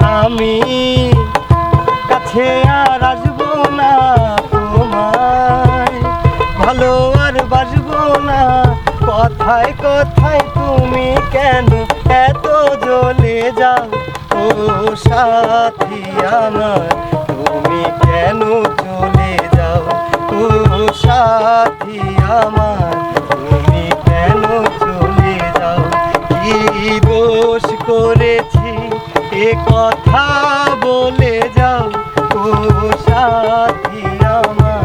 আমি কাছে আর আসব না তোমায়। ভালো আর বাসবো না, কথায় কথায় তুমি কেন এত জ্বলে যাও? ও সাথী আমার, তুমি কেন চলে যাও? ও সাথী আমার, তুমি কেন চলে যাও? কি দোষ করেছি এ কথা বলে যাও। ও সাথী আমার,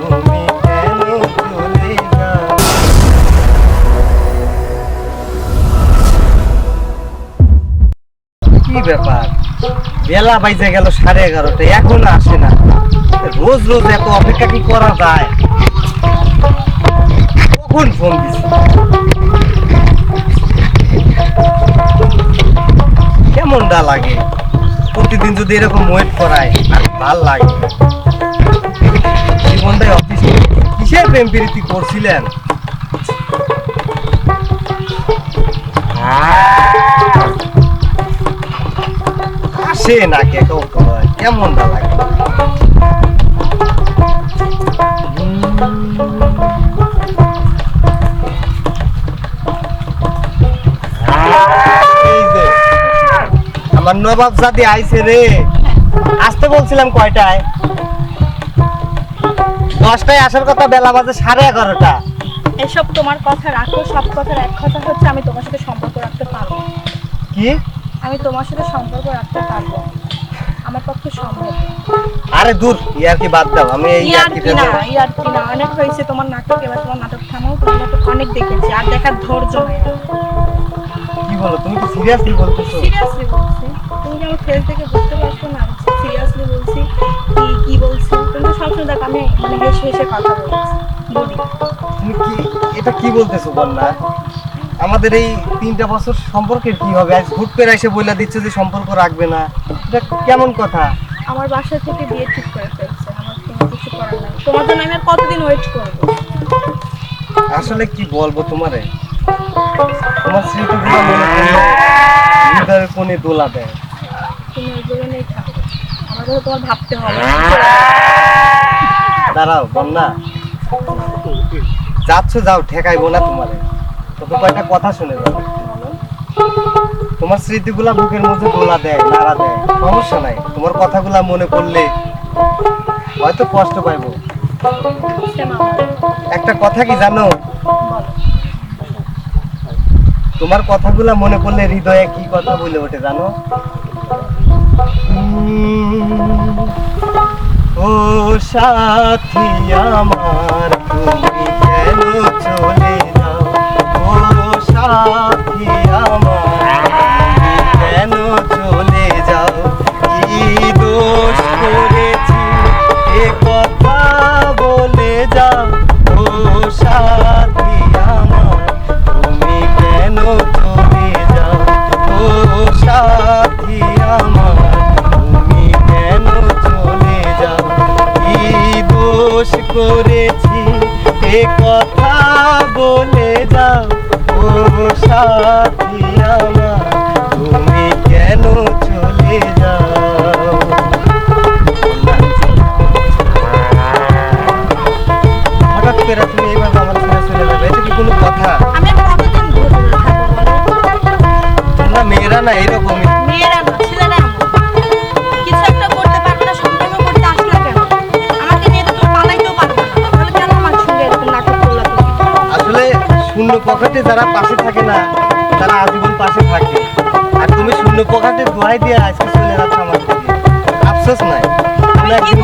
তুমি কেন চলে যাও? কি ব্যাপার? বেলা বাইজে গেল সাড়ে এগারোটা, এখন আসে না। রোজ রোজ এত অপেক্ষা কি করা যায়? কখন ফোন দিছি কেমনটা লাগে? প্রতিদিন যদি এরকম ওয়েট করায় ভালো লাগে জীবনটাই অফিস কিসের প্রেম প্রীতি করছিলেন? আসে না কে কেমনটা লাগে? আমার নবাব জাতি আইছে রে। আসতে বলছিলাম কয়টায়? দশটায় আসার কথা বেলা বাজে সাড়ে এগারোটা। এসব তোমার কথা রাখো সব কথার এক কথা হচ্ছে আমি তোমার সাথে সম্পর্ক রাখতে পারব কি? আমি তোমার সাথে সম্পর্ক রাখতে পারব আমার পক্ষে সম্ভব আরে দূর ইয়ার কি বাদ দাও আমি এই ইয়ার কি না ইয়ার কি না? অনেক হয়েছে তোমার নাটক এবার তোমার নাটক থামাও তোমার নাটক অনেক দেখেছি আর দেখার ধৈর্য কি বলো তুমি কি সিরিয়াসলি বলতেছো? সিরিয়াসলি বলছি। আমার ফেস দেখে বুঝতে পারছ না? সিরিয়াসলি বলছি কি কি বলছি? তুমি তো সবসময় দেখ আমি মানে হেসে হেসে কথা বলছি। বলি এটা কি বলতেছো বন্যা আমাদের এই তিনটা বছর সম্পর্কের কি হবে? আজ হুট করে এসে বইলা দিচ্ছে যে সম্পর্ক রাখবে না। এটা কেমন কথা? আমার বাসা থেকে বিয়ে ঠিক করে ফেলছে আমার কোনো কিছু করার নাই। তোমার জন্য আমি আর কতদিন ওয়েট করব? আসলে কি বলব তোমারে? তোমার স্মৃতিগুলো মনে হৃদয়ের কোণে দোলা দেয়। থাকো। আমার কথা তোমার ভাবতে হবে। দাঁড়াও বন্যা। যাচ্ছ যাও ঠেকাইবো না তোমারে। তত কয়টা কথা শুনে যাও তোমার স্মৃতিগুলা বুকের মধ্যে দোলা দেয় নাড়া দেয়। সমস্যা নাই তোমার কথাগুলা মনে করলে হয়তো কষ্ট পাইবো। একটা কথা কি জানো? তোমার কথাগুলা মনে করলে হৃদয়ে কি কথা বলে ওঠে জানো? ও সাথী আমার। শূন্য পকেটে যারা পাশে থাকে না তারা আজীবন পাশে থাকে। আর তুমি শূন্য পকেটে দোয়াই দিয়ে আজকে চলে যাচ্ছ আমার আফসোস নাই। আমি একদিন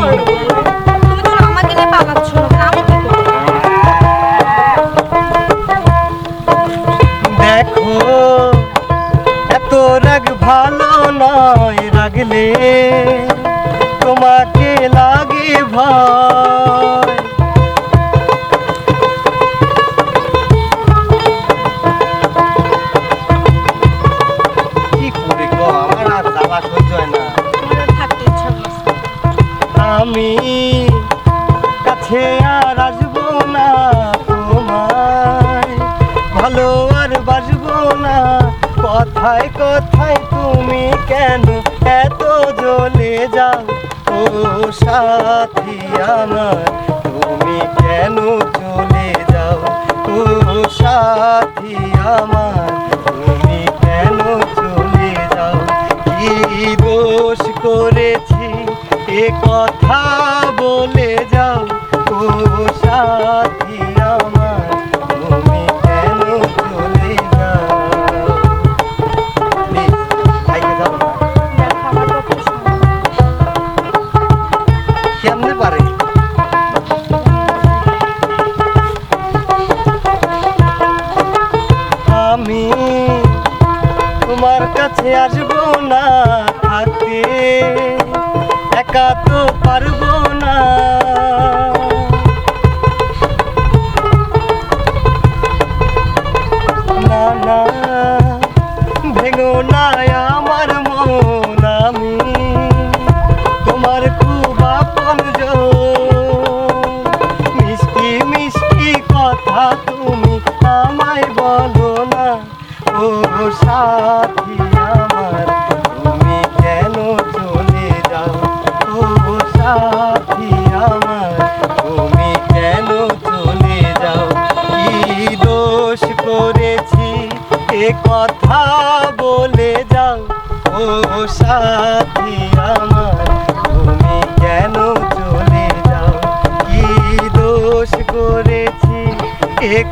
কথায় কথায় তুমি কেন এত যাও? ও সাথী আমার, তুমি কেন চলে যাও? ও সাথী আমার, তুমি কেন চলে যাও? কি দোষ করেছি? এ কথা বলে যাও। ও সাথী আমার। তো পারব না। না না, ভেঙো আমার মন তোমার খুব আপন মিষ্টি মিষ্টি কথা তুমি আমায়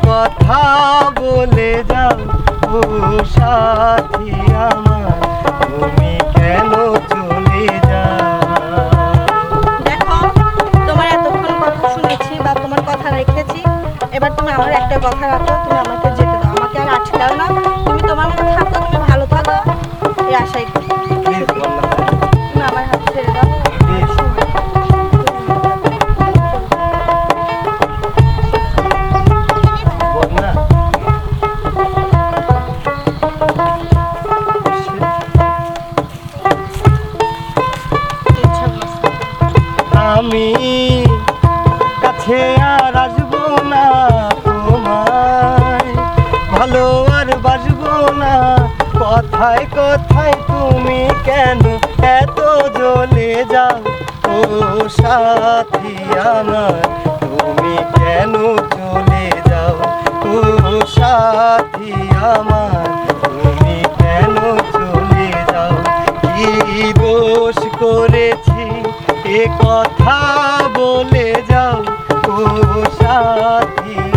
কথা বলে যাও, ও সাথী আমার, তুমি কেন চলে যাও? দেখো, তোমার এতক্ষণ কথা শুনেছি বা তোমার কথা রেখেছি, এবার তুমি আমার একটা কথা রাখো। কাছে আর আসব না তোমায়। ভালো আর বাসবো না, কথায় কথায় তুমি কেন এত জ্বলে যাও? ও সাথী আমার, তুমি কেন চলে যাও? ও সাথী আমার, তুমি কেন চলে যাও? কি দোষ করেছি এ কথা বলে যাও ও সাথী।